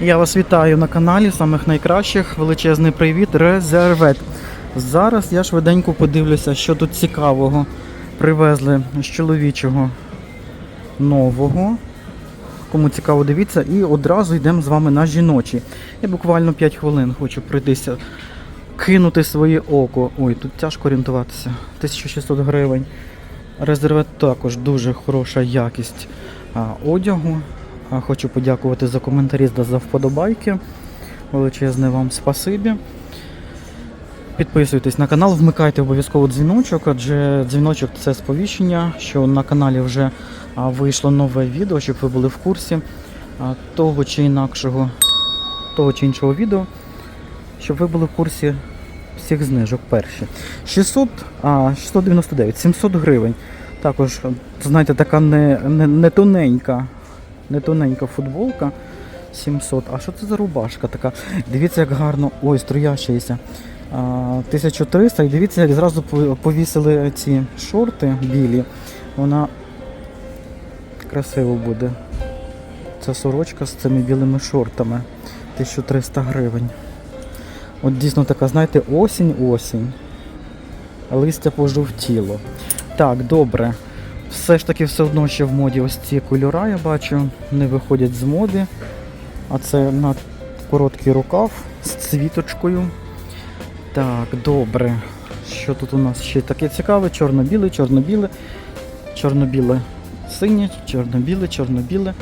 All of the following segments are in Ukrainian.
Я вас вітаю на каналі самих найкращих. Величезний привіт, резервет. Зараз я швиденько подивлюся, що тут цікавого привезли з чоловічого нового. Кому цікаво, дивіться, і одразу йдемо з вами на жіночі. Я буквально 5 хвилин хочу пройтися, кинути своє око. Ой, тут тяжко орієнтуватися. 1600 гривень. Резервет також дуже хороша якість одягу. Хочу подякувати за коментарі та за вподобайки. Величезне вам спасибі. Підписуйтесь на канал, вмикайте обов'язково дзвіночок, адже дзвіночок це сповіщення, що на каналі вже вийшло нове відео, щоб ви були в курсі того чи інакшого, того чи іншого відео, щоб ви були в курсі всіх знижок перші. 600, а, 699, 700 гривень. Також, знаєте, така не, не, не тоненька, не тоненька футболка. 700. А що це за рубашка така? Дивіться, як гарно. Ой, струящаяся. А, 1300. І дивіться, як зразу повісили ці шорти білі. Вона красиво буде. Це сорочка з цими білими шортами. 1300 гривень. От дійсно така, знаєте, осінь-осінь. Листя пожовтіло. Так, добре. Все ж таки все одно ще в моді ось ці кольора, я бачу, не виходять з моди. А це на короткий рукав з цвіточкою. Так, добре. Що тут у нас ще таке цікаве? Чорно-біле, чорно-біле, чорно-біле синє, чорно-біле, чорно-біле.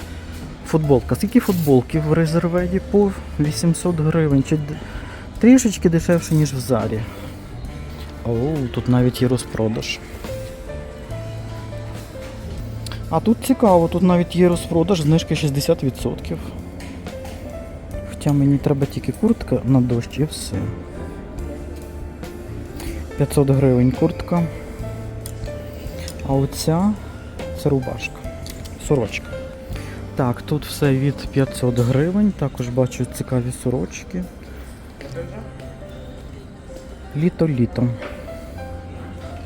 Футболка. Скільки футболків в резерведі по 800 гривень? Чи трішечки дешевше, ніж в зарі. О, тут навіть є розпродаж. А тут цікаво, тут навіть є розпродаж, знижки 60%. Хоча мені треба тільки куртка на дощ і все. 500 гривень куртка. А оця це рубашка. Сорочка. Так, тут все від 500 гривень. Також бачу цікаві сорочки. Літо-літо.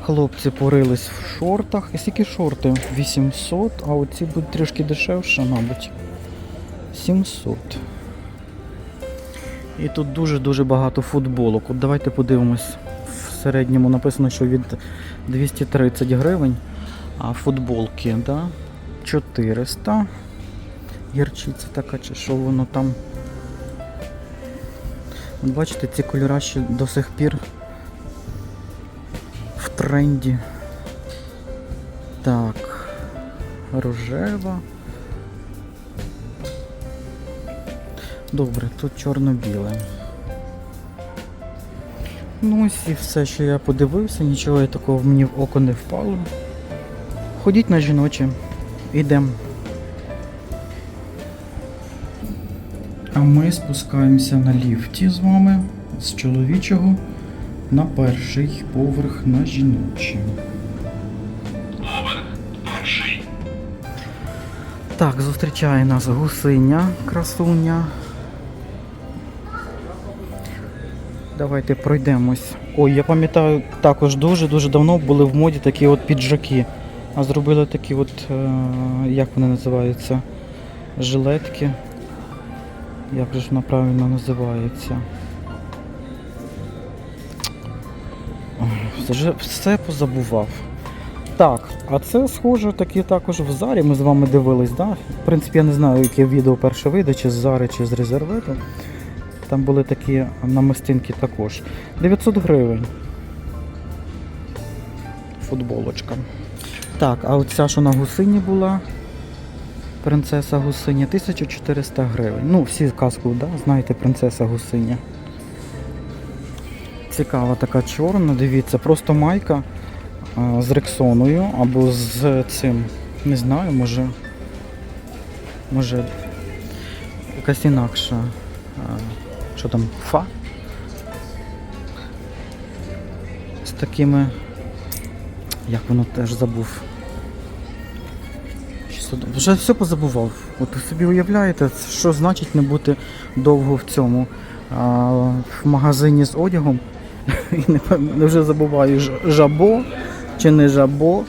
Хлопці порились в шортах. І скільки шорти? 800, а оці будуть трішки дешевше, мабуть. 700. І тут дуже-дуже багато футболок. От давайте подивимось. В середньому написано, що від 230 гривень, а футболки, да? 400. Гірчиця така, чи що воно там. Бачите, ці кольори ще до сих пір тренді. Так. Рожева. Добре, тут чорно-біле. Ну ось і все, що я подивився, нічого такого мені в око не впало. Ходіть на жіночі, йдемо. А ми спускаємося на ліфті з вами з чоловічого на перший поверх на жіночий. Так, зустрічає нас гусиня, красуня. Давайте пройдемось. Ой, я пам'ятаю, також дуже-дуже давно були в моді такі от піджаки. А зробили такі от, е, як вони називаються? Жилетки. Як же ж вона правильно називається? Вже все позабував. Так, а це схоже таки також в Зарі. Ми з вами дивились, да? В принципі, я не знаю, яке відео перше вийде, чи з Зари, чи з резервету. Там були такі намистинки також. 900 гривень. Футболочка. Так, а оця, що на гусині була, принцеса гусиня, 1400 гривень. Ну, всі казку, да? знаєте, принцеса гусиня. Цікава така чорна, дивіться, просто майка з рексоною або з цим, не знаю, може. Може якась інакша. Що там, фа? З такими. Як воно теж забув. Вже все позабував. От ви собі уявляєте, що значить не бути довго в цьому а, в магазині з одягом. Не, вже забуваю жабо чи не жабо.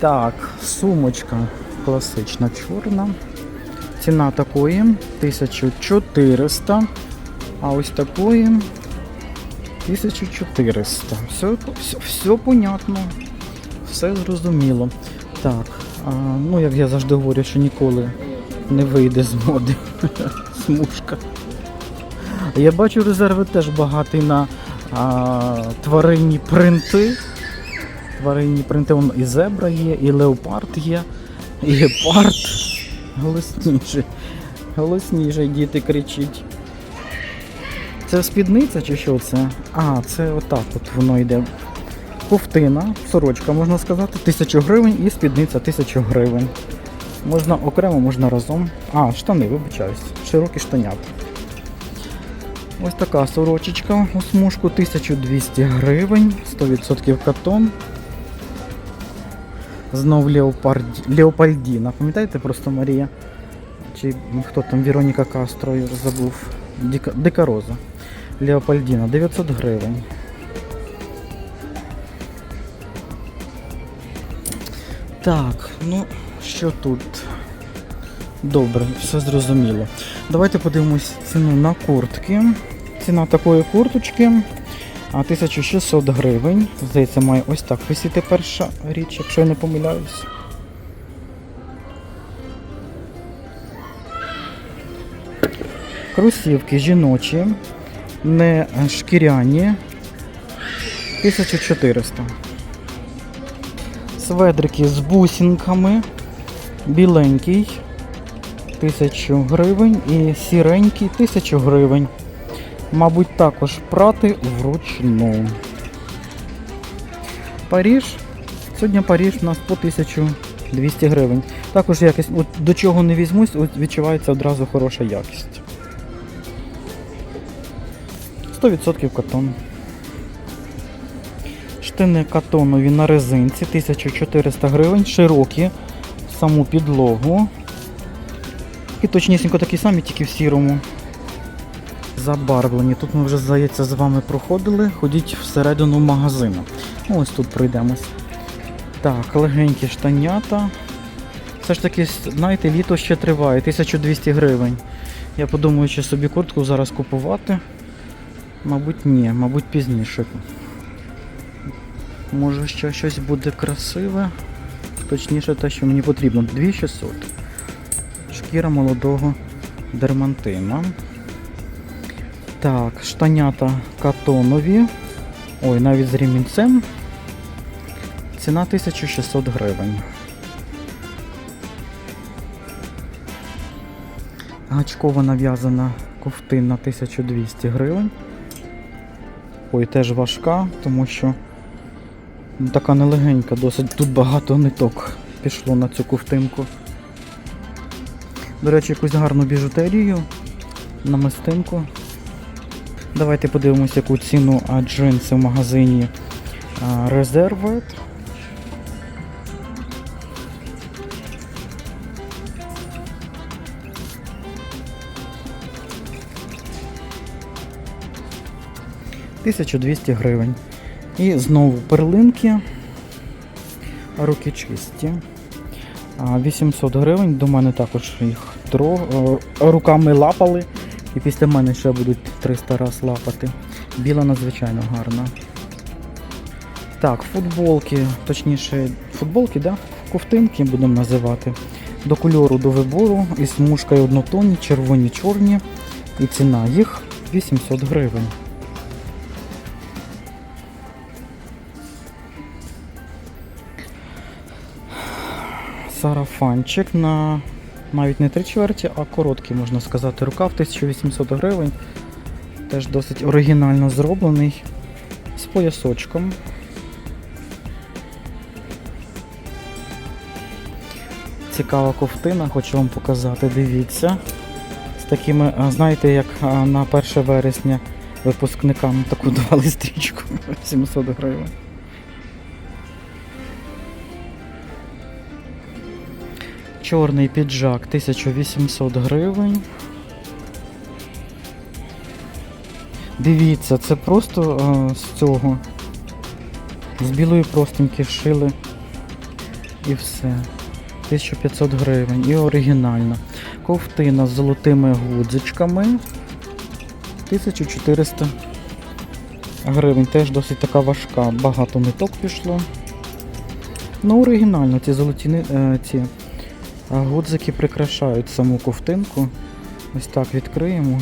Так, сумочка класична чорна. Ціна такої 1400, а ось такої 1400. Все, все, все понятно, все зрозуміло. Так, а, ну як я завжди говорю, що ніколи не вийде з моди смужка. Я бачу, резерви теж багатий на а, тваринні принти. Тваринні принти вон і зебра є, і леопард є, і гепард. Голосніше. Голосніше, діти кричить. Це спідниця чи що це? А, це отак от воно йде. Ковтина, сорочка, можна сказати, 1000 гривень і спідниця 1000 гривень. Можна окремо, можна разом. А, штани, вибачаюсь. Широкі штанята. Ось така сорочечка у смужку 1200 гривень, 100% катон. Знов Леопарді... Леопальдіна. Пам'ятаєте просто Марія? Чи хто там Вероніка Кастро забув. Дика... Дикароза. Леопальдіна 900 гривень. Так, ну що тут? Добре, все зрозуміло. Давайте подивимось ціну на куртки. Ціна такої курточки а, 1600 гривень. Здається, має ось так висіти перша річ, якщо я не помиляюсь. Кросівки жіночі, не шкіряні. 1400. Сведрики з бусинками. Біленький 1000 гривень і сіренький 1000 гривень. Мабуть, також прати вручну. Паріж. Сьогодні Паріж у нас по 1200 гривень. Також якість, от до чого не візьмусь, от відчувається одразу хороша якість. 100% катон. Штини катонові на резинці 1400 гривень, широкі саму підлогу. І точнісінько такі самі, тільки в сірому. Забарвлені. Тут ми вже, здається, з вами проходили. Ходіть всередину магазину. Ну, Ось тут пройдемось. Так, легенькі штанята. Все ж таки, знаєте, літо ще триває, 1200 гривень. Я подумаю, чи собі куртку зараз купувати. Мабуть, ні, мабуть, пізніше. Може ще щось буде красиве. Точніше те, що мені потрібно. 2600. Шкіра молодого дермантина. Так, штанята катонові. Ой, навіть з ремінцем. Ціна 1600 гривень. Гачкова нав'язана ковтина 1200 гривень. Ой, теж важка, тому що ну, така нелегенька, досить тут багато ниток пішло на цю ковтинку. До речі, якусь гарну біжутерію, намистинку. Давайте подивимося, яку ціну джинси в магазині Reserved. Тисячу двісті гривень. І знову перлинки. Руки чисті. 800 гривень. До мене також їх тро... е, руками лапали. І після мене ще будуть 300 раз лапати. Біла надзвичайно гарна. Так, футболки, точніше, футболки, да? ковтинки будемо називати. До кольору до вибору із смужкою однотонні, червоні, чорні. І ціна їх 800 гривень. Сарафанчик на навіть не три чверті, а короткий, можна сказати, рукав 1800 гривень. Теж досить оригінально зроблений. З поясочком. Цікава ковтина, хочу вам показати, дивіться. З такими, знаєте, як на 1 вересня випускникам таку давали стрічку 700 гривень. Чорний піджак 1800 гривень. Дивіться, це просто а, з цього. З білої простинки шили і все. 1500 гривень і оригінальна. Ковтина з золотими гудзичками 1400 гривень. Теж досить така важка. Багато ниток пішло. Ну, оригінально, ці золоті е, ці е, гудзики прикрашають саму ковтинку. Ось так відкриємо.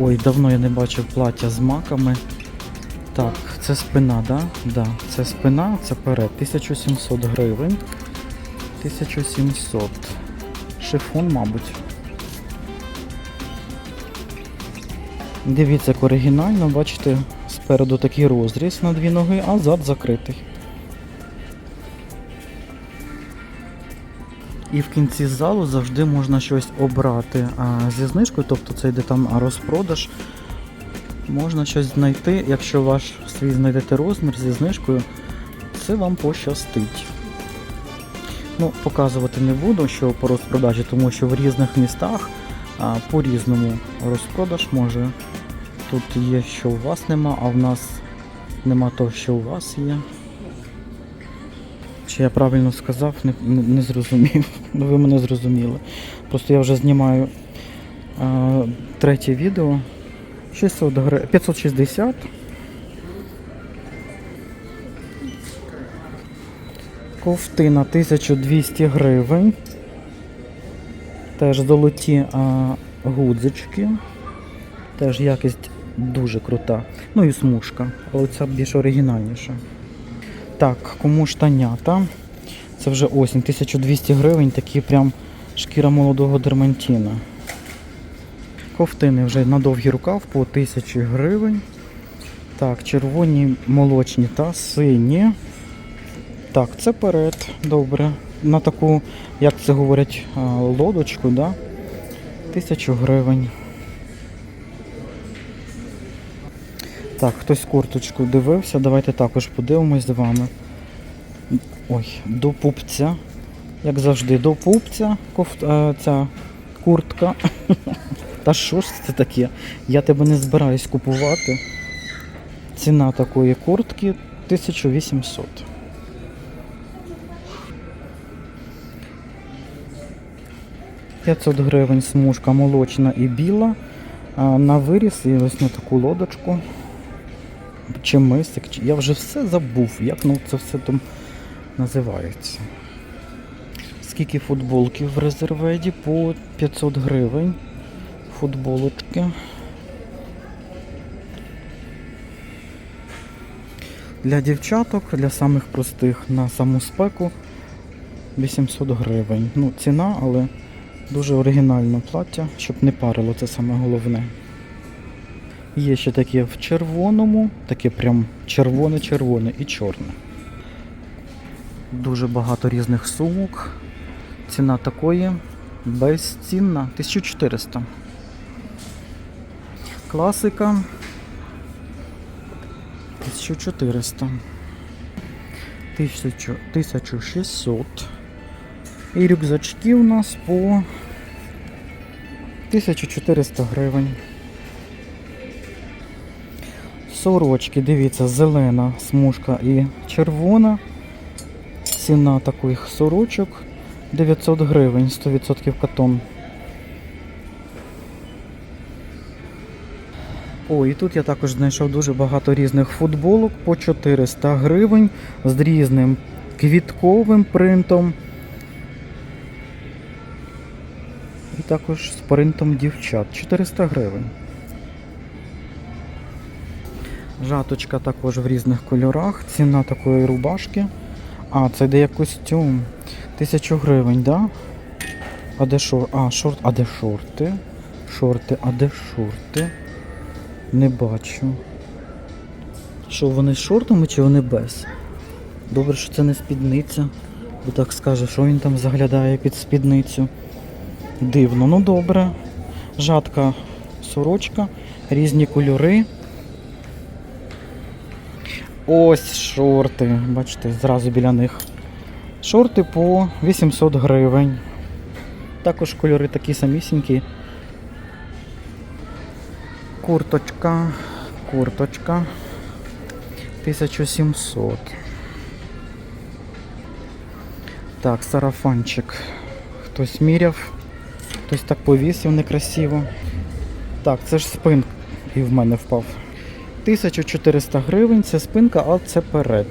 Ой, давно я не бачив плаття з маками. Так, це спина, да? Да, це спина, це перед. 1700 гривень. 1700. Шифон, мабуть. Дивіться, як оригінально, бачите, спереду такий розріз на дві ноги, а зад закритий. І в кінці залу завжди можна щось обрати а, зі знижкою, тобто це йде там розпродаж. Можна щось знайти, якщо ваш свій знайдете розмір зі знижкою, це вам пощастить. Ну, показувати не буду, що по розпродажі, тому що в різних містах по-різному розпродаж може. Тут є, що у вас нема, а в нас нема того, що у вас є. Чи я правильно сказав, не, не, не зрозумів. Ну, ви мене зрозуміли. Просто я вже знімаю а, третє відео. 600 гри... 560. Ковтина 1200 гривень. Теж золоті а, гудзички. Теж якість дуже крута. Ну і смужка, але ця більш оригінальніша. Так, кому штанята. Це вже осінь, 1200 гривень, такі прям шкіра молодого дермантіна. Ковтини вже на довгий рукав по 1000 гривень. Так, червоні молочні та сині. Так, це перед, добре. На таку, як це говорять, лодочку, да? 1000 гривень. Так, хтось курточку дивився, давайте також подивимось з вами. Ой, до пупця. Як завжди, до пупця кофт, е, ця куртка. Та що ж це таке? Я тебе не збираюсь купувати. Ціна такої куртки 1800. «500 гривень смужка молочна і біла. На виріс і ось на таку лодочку. Чи мисик, чи... я вже все забув, як ну, це все там називається. Скільки футболків в резерведі по 500 гривень. Футболочки. Для дівчаток, для самих простих на саму спеку 800 гривень. Ну, ціна, але дуже оригінальне плаття, щоб не парило, це саме головне. Є ще таке в червоному, таке прям червоне-червоне і чорне. Дуже багато різних сумок. Ціна такої безцінна 1400. Класика 1400. 1600. І рюкзачки у нас по 1400 гривень. Сорочки, дивіться, зелена смужка і червона. Ціна таких сорочок 900 гривень, 100% катон. О, і тут я також знайшов дуже багато різних футболок по 400 гривень з різним квітковим принтом. І також з принтом дівчат 400 гривень. Жаточка також в різних кольорах. Ціна такої рубашки. А, це де як костюм. Тисячу гривень, да? А де шор... А, шорт. А де шорти? Шорти, а де шорти? Не бачу. Що вони з шортами чи вони без? Добре, що це не спідниця. Бо так скаже, що він там заглядає під спідницю. Дивно, ну добре. Жатка сорочка, різні кольори. Ось шорти. Бачите, зразу біля них. Шорти по 800 гривень. Також кольори такі самісінькі. Курточка, курточка 1700. Так, сарафанчик. Хтось міряв, хтось так повісив некрасиво. Так, це ж спин і в мене впав. 1400 гривень, це спинка, а це перед.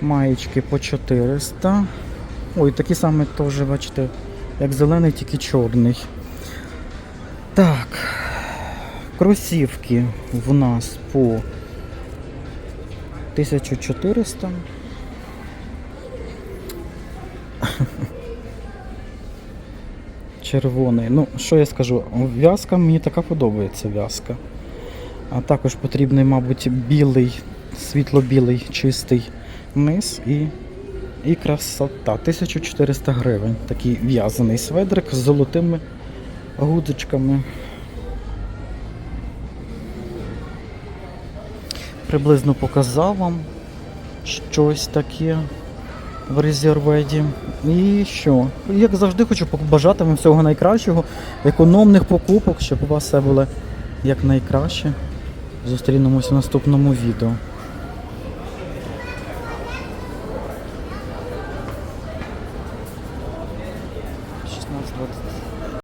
Маєчки по 400. Ой, такі самі теж, бачите, як зелений, тільки чорний. Так. Кросівки в нас по 1400. Червоний. Ну, що я скажу? В'язка мені така подобається в'язка. А також потрібний, мабуть, білий, світло-білий, чистий низ і, і красота. 1400 гривень. Такий в'язаний сведрик з золотими гудзичками. Приблизно показав вам щось таке в резерведі. І що? Як завжди, хочу побажати вам всього найкращого, економних покупок, щоб у вас все було якнайкраще. Зустрінемося в наступному відео.